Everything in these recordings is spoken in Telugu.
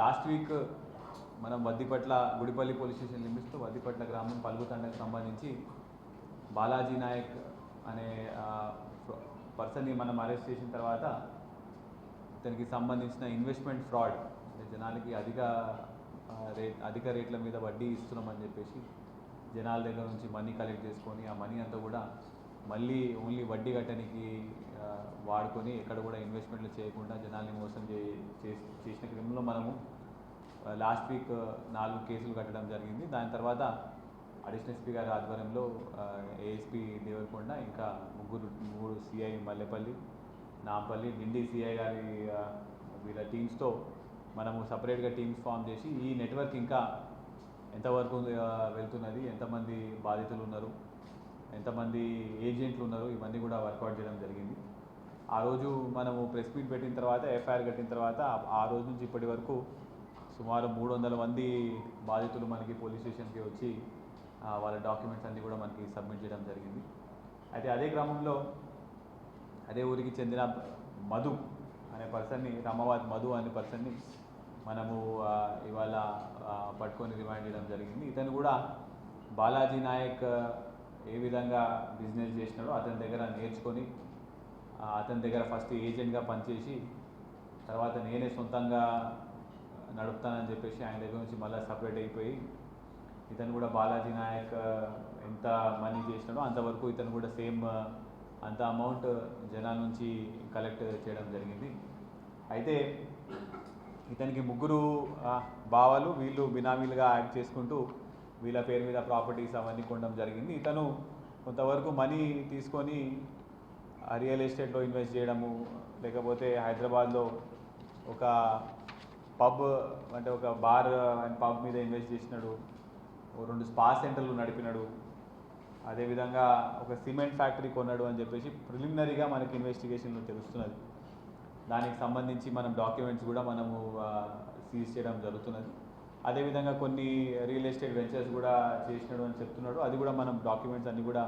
లాస్ట్ వీక్ మనం వద్దిపట్ల గుడిపల్లి పోలీస్ స్టేషన్ లిమిట్స్లో వద్దిపట్ల గ్రామం పలుగుతండకు సంబంధించి బాలాజీ నాయక్ అనే పర్సన్ని మనం అరెస్ట్ చేసిన తర్వాత దానికి సంబంధించిన ఇన్వెస్ట్మెంట్ ఫ్రాడ్ అంటే జనాలకి అధిక రేట్ అధిక రేట్ల మీద వడ్డీ ఇస్తున్నామని చెప్పేసి జనాల దగ్గర నుంచి మనీ కలెక్ట్ చేసుకొని ఆ మనీ అంతా కూడా మళ్ళీ ఓన్లీ వడ్డీ కట్టడానికి వాడుకొని ఎక్కడ కూడా ఇన్వెస్ట్మెంట్లు చేయకుండా జనాల్ని మోసం చే చేసి- చేసిన క్రమంలో మనము లాస్ట్ వీక్ నాలుగు కేసులు కట్టడం జరిగింది. దాని తర్వాత అడిషనల్ ఎస్పీ గారి ఆధ్వర్యంలో ఏఎస్పీ దేవరకొండ ఇంకా ముగ్గురు మూడు సిఐ మల్లెపల్లి నాంపల్లి డిండి సిఐ గారి వీళ్ళ టీమ్స్తో మనము సపరేట్గా టీమ్స్ ఫామ్ చేసి ఈ నెట్వర్క్ ఇంకా ఎంతవరకు వెళ్తున్నది ఎంతమంది బాధితులు ఉన్నారు ఎంతమంది ఏజెంట్లు ఉన్నారు ఇవన్నీ కూడా వర్కౌట్ చేయడం జరిగింది. ఆ రోజు మనము ప్రెస్ మీట్ పెట్టిన తర్వాత ఎఫ్ఐఆర్ కట్టిన తర్వాత ఆ- రోజు నుంచి ఇప్పటి వరకు సుమారు మూడు వందల మంది బాధితులు మనకి పోలీస్ స్టేషన్కి వచ్చి వాళ్ళ డాక్యుమెంట్స్ అన్నీ కూడా మనకి సబ్మిట్ చేయడం జరిగింది. అయితే అదే క్రమంలో అదే ఊరికి చెందిన మధు అనే పర్సన్ని రామాబాద్ మధు అనే పర్సన్ని మనము ఇవాళ పట్టుకొని రిమైండ్ చేయడం జరిగింది. ఇతను కూడా బాలాజీ నాయక్ ఏ విధంగా బిజినెస్ చేసినాడో అతని దగ్గర నేర్చుకొని అతని దగ్గర ఫస్ట్ ఏజెంట్గా పనిచేసి తర్వాత నేనే సొంతంగా నడుపుతానని చెప్పేసి ఆయన దగ్గర నుంచి మళ్ళీ సపరేట్ అయిపోయి ఇతను కూడా బాలాజీ నాయక్ ఎంత మనీ చేసినాడో అంతవరకు ఇతను కూడా సేమ్ అంత అమౌంట్ జనాల నుంచి కలెక్ట్ చేయడం జరిగింది. అయితే ఇతనికి ముగ్గురు బావలు వీళ్ళు బినామీలుగా యాక్ట్ చేసుకుంటూ వీళ్ళ పేరు మీద ప్రాపర్టీస్ అవన్నీ కొనడం జరిగింది. ఇతను కొంతవరకు మనీ తీసుకొని రియల్ ఎస్టేట్లో ఇన్వెస్ట్ చేయడము లేకపోతే హైదరాబాద్లో ఒక పబ్ అంటే ఒక బార్ అండ్ పబ్ మీద ఇన్వెస్ట్ చేసినాడు ఓ రెండు స్పా సెంటర్లు నడిపినాడు అదేవిధంగా ఒక సిమెంట్ ఫ్యాక్టరీ కొన్నాడు అని చెప్పేసి ప్రిలిమినరీగా మనకి ఇన్వెస్టిగేషన్లో తెలుస్తున్నది. దానికి సంబంధించి మనం డాక్యుమెంట్స్ కూడా మనము సీజ్ చేయడం జరుగుతున్నది. అదేవిధంగా కొన్ని రియల్ ఎస్టేట్ వెంచర్స్ కూడా చేసినాడు అని చెప్తున్నాడు. అది కూడా మనం డాక్యుమెంట్స్ అన్నీ కూడా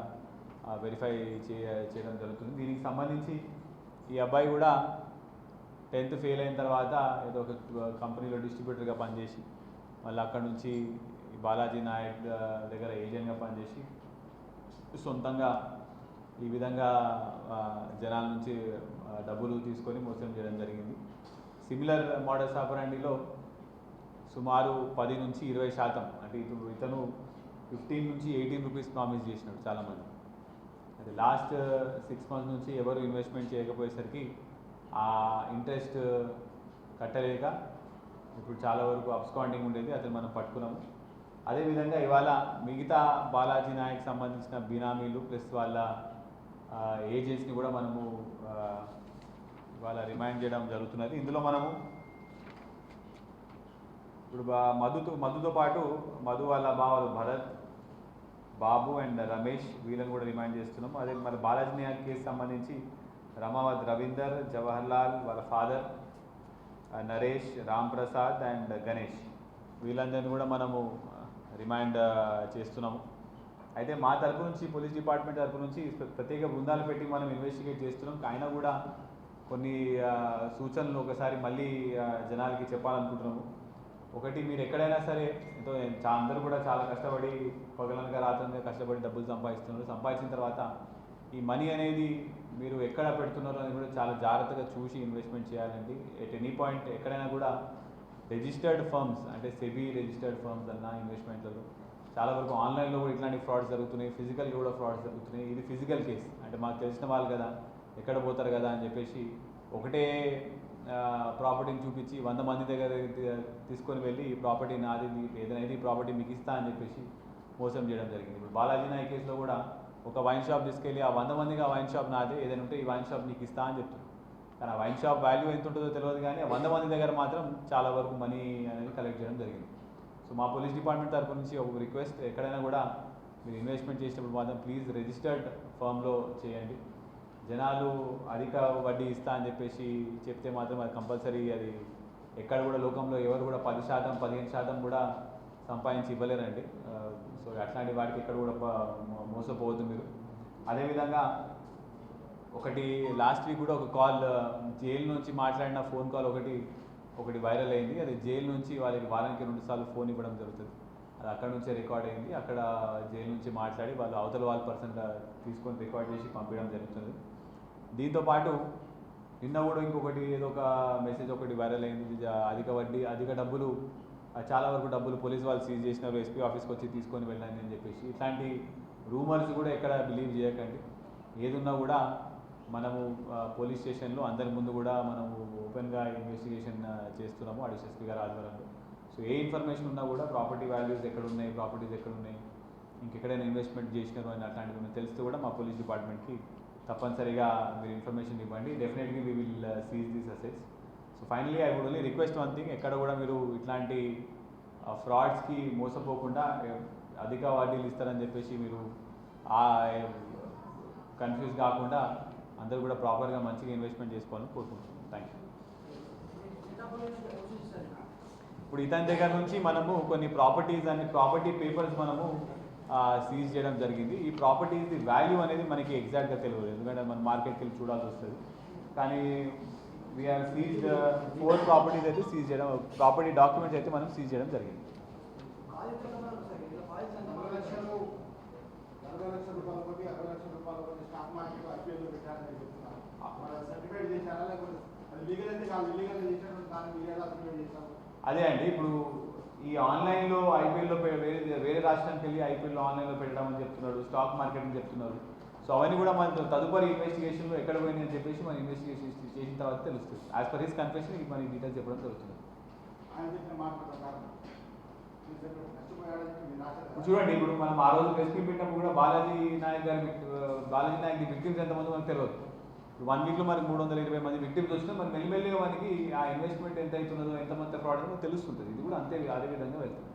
వెరిఫై చేయడం జరుగుతుంది. దీనికి సంబంధించి ఈ అబ్బాయి కూడా టెన్త్ ఫెయిల్ అయిన తర్వాత ఏదో ఒక కంపెనీలో డిస్ట్రిబ్యూటర్గా పనిచేసి మళ్ళీ అక్కడ నుంచి బాలాజీ నాయక్ దగ్గర ఏజెంట్గా పనిచేసి సొంతంగా ఈ విధంగా జనాల నుంచి డబ్బులు తీసుకొని మోసం చేయడం జరిగింది. సిమిలర్ మోడల్స్ ఆపరాండిలో సుమారు పది నుంచి ఇరవై శాతం అంటే ఇతను ఇతను ఫిఫ్టీన్ నుంచి ఎయిటీన్ రూపీస్ ప్రామిస్ చేసినాడు చాలామంది. అది లాస్ట్ సిక్స్ మంత్స్ నుంచి ఎవరు ఇన్వెస్ట్మెంట్ చేయకపోయేసరికి ఆ ఇంట్రెస్ట్ uh, కట్టలేక ఇప్పుడు చాలా వరకు అబ్స్కాండింగ్ ఉండేది అతను మనం పట్టుకున్నాము. అదేవిధంగా ఇవాళ మిగతా బాలాజీ నాయక్ సంబంధించిన బినామీలు ప్లస్ వాళ్ళ ఏజెంట్స్ని కూడా మనము ఇవాళ రిమైండ్ చేయడం జరుగుతున్నది. ఇందులో మనము ఇప్పుడు బా- మధుతో మధుతో పాటు మధు వాళ్ళ బావలు భరత్ బాబు అండ్ రమేష్ వీళ్ళని కూడా రిమైండ్ చేస్తున్నాము అదే మన బాలాజీ నాయక్ కేసు సంబంధించి రమావత్ రవీందర్ జవహర్ లాల్ వాళ్ళ ఫాదర్ నరేష్ రామ్ ప్రసాద్ అండ్ గణేష్. వీళ్ళందరినీ కూడా మనము రిమైండ్ చేస్తున్నాము. అయితే మా తరపు నుంచి పోలీస్ డిపార్ట్మెంట్ తరపు నుంచి ప్రత్యేక బృందాలు పెట్టి మనం ఇన్వెస్టిగేట్ చేస్తున్నాం. ఆయన కూడా కొన్ని సూచనలు ఒకసారి మళ్ళీ జనాలకి చెప్పాలనుకుంటున్నాము. ఒకటి మీరు ఎక్కడైనా సరే ఎంతో చా- అందరూ కూడా చాలా కష్టపడి పగలనక రాత్రి కష్టపడి డబ్బులు సంపాదిస్తున్నారు. సంపాదించిన తర్వాత ఈ మనీ అనేది మీరు ఎక్కడ పెడుతున్నారు అనేది కూడా చాలా జాగ్రత్తగా చూసి ఇన్వెస్ట్మెంట్ చేయాలండి. ఎట్ ఎనీ పాయింట్ ఎక్కడైనా కూడా రిజిస్టర్డ్ ఫర్మ్స్ అంటే సెబీ రిజిస్టర్డ్ ఫర్మ్స్ అన్న ఇన్వెస్ట్మెంట్లలో చాలా వరకు ఆన్లైన్లో కూడా ఇట్లాంటి ఫ్రాడ్స్ జరుగుతున్నాయి. ఫిజికల్గా కూడా ఫ్రాడ్స్ జరుగుతున్నాయి. ఇది ఫిజికల్ కేస్ అంటే మాకు తెలిసిన వాళ్ళు కదా ఎక్కడ పోతారు కదా అని చెప్పేసి ఒకటే ప్రాపర్టీని చూపించి వంద మంది దగ్గర తీసుకొని వెళ్ళి ఈ ప్రాపర్టీ నాది ఏదైనా ఈ ప్రాపర్టీ మీకు ఇస్తా అని చెప్పేసి మోసం చేయడం జరిగింది. ఇప్పుడు బాలాజీ నాయ్ కేసులో కూడా ఒక వైన్ షాప్ తీసుకెళ్ళి ఆ వంద మందికి వైన్ షాప్ నాదే ఏదైనా ఉంటే ఈ వైన్ షాప్ నీకు ఇస్తా అని చెప్తారు. కానీ ఆ వైన్ షాప్ వాల్యూ ఎంత ఉంటుందో తెలియదు కానీ వంద మంది దగ్గర మాత్రం చాలా వరకు మనీ అనేది కలెక్ట్ చేయడం జరిగింది. సో మా పోలీస్ డిపార్ట్మెంట్ తరపు నుంచి ఒక రిక్వెస్ట్ ఎక్కడైనా కూడా మీరు ఇన్వెస్ట్మెంట్ చేసినప్పుడు మాత్రం ప్లీజ్ రిజిస్టర్డ్ ఫర్మ్లో చేయండి. జనాలు అధిక వడ్డీ ఇస్తా అని చెప్పేసి చెప్తే మాత్రం అది కంపల్సరీ అది ఎక్కడ కూడా లోకంలో ఎవరు కూడా పది శాతం పదిహేను శాతం కూడా సంపాదించి ఇవ్వలేరండి. సో అట్లాంటి వాటికి ఎక్కడ కూడా మోసపోవద్దు మీరు. అదేవిధంగా ఒకటి లాస్ట్ వీక్ కూడా ఒక కాల్ జైలు నుంచి మాట్లాడిన ఫోన్ కాల్ ఒకటి ఒకటి వైరల్ అయింది. అది జైలు నుంచి వాళ్ళకి వారానికి రెండు సార్లు ఫోన్ ఇవ్వడం జరుగుతుంది. అది అక్కడ నుంచే రికార్డ్ అయింది. అక్కడ జైలు నుంచి మాట్లాడి వాళ్ళు అవతల వాళ్ళ పర్సన్ తీసుకొని రికార్డ్ చేసి పంపించడం జరుగుతుంది. దీంతో పాటు నిన్న కూడా ఇంకొకటి ఏదో ఒక మెసేజ్ ఒకటి వైరల్ అయింది. అధిక వడ్డీ అధిక డబ్బులు చాలా వరకు డబ్బులు పోలీస్ వాళ్ళు సీజ్ చేసినారు. ఎస్పీ ఆఫీస్కి వచ్చి తీసుకొని వెళ్ళండి అని చెప్పేసి. ఇట్లాంటి రూమర్స్ కూడా ఎక్కడ బిలీవ్ చేయకండి. ఏదున్నా కూడా మనము పోలీస్ స్టేషన్లో అందరి ముందు కూడా మనము ఓపెన్గా ఇన్వెస్టిగేషన్ చేస్తున్నాము. అడిషనల్ ఎస్పీ గారి ఆధ్వర్యంలో. సో ఏ ఇన్ఫర్మేషన్ ఉన్నా కూడా ప్రాపర్టీ వాల్యూస్ ఎక్కడ ఉన్నాయి ప్రాపర్టీస్ ఎక్కడ ఉన్నాయి ఇంకెక్కడైనా ఇన్వెస్ట్మెంట్ చేసినారు అని అట్లాంటివి తెలుస్తూ తెలిస్తే కూడా మా పోలీస్ డిపార్ట్మెంట్కి తప్పనిసరిగా మీరు ఇన్ఫర్మేషన్ ఇవ్వండి. Definitely we will seize these assets so finally I would only request one thing ఎక్కడ కూడా మీరు ఇట్లాంటి uh, ఫ్రాడ్స్కి మోసపోకుండా అధిక వడ్డీలు ఇస్తారని చెప్పేసి మీరు కన్ఫ్యూజ్ కాకుండా అందరూ కూడా ప్రాపర్గా మంచిగా ఇన్వెస్ట్మెంట్ చేసుకోవాలని కోరుకుంటున్నాను థ్యాంక్ యూ ఇప్పుడు ఇతని దగ్గర నుంచి మనము కొన్ని ప్రాపర్టీస్ అండ్ ప్రాపర్టీ పేపర్స్ మనము సీజ్ చేయడం జరిగింది. ఈ ప్రాపర్టీస్ వాల్యూ అనేది మనకి ఎగ్జాక్ట్గా తెలియదు. ఎందుకంటే మన మార్కెట్కి వెళ్ళి చూడాల్సి వస్తుంది. కానీ we are seize four properties అయితే సీజ్ చేయడం ప్రాపర్టీ డాక్యుమెంట్స్ అయితే మనం సీజ్ చేయడం జరిగింది. అదే అండి ఇప్పుడు ఈ ఆన్లైన్లో ఐపీఎల్లో వేరే వేరే రాష్ట్రానికి వెళ్ళి ఐపీఎల్లో ఆన్లైన్లో పెట్టడం అని చెప్తున్నాడు స్టాక్ మార్కెట్ అని చెప్తున్నారు. సో అవన్నీ కూడా మన తదుపరి ఇన్వెస్టిగేషన్లో ఎక్కడ పోయినాయి అని చెప్పేసి మనం ఇన్వెస్టిగేషన్ చేసిన తర్వాత తెలుస్తుంది. యాజ్ పర్ హిస్ కన్ఫెషన్ మనకి డీటెయిల్స్ చెప్పడం జరుగుతుంది. చూడండి ఇప్పుడు మనం ఆ రోజు ప్రెస్ మీట్ పెట్టినప్పుడు కూడా బాలాజీ నాయక్ గారి బాలాజీ నాయక్ విక్టిమ్స్ ఎంతమంది మనకు తెలియదు వన్ వీక్లో మనకి మూడు వందల ఇరవై మంది విక్టిమ్స్ వచ్చినా మరి మెల్లిమెల్లిగా మనకి ఆ ఇన్వెస్ట్మెంట్ ఎంత అవుతున్నదో ఎంతమంది ఫ్రాడ్ ఉందో తెలుస్తుంటుంది. ఇది కూడా అంతే అదే విధంగా వెళ్తుంది.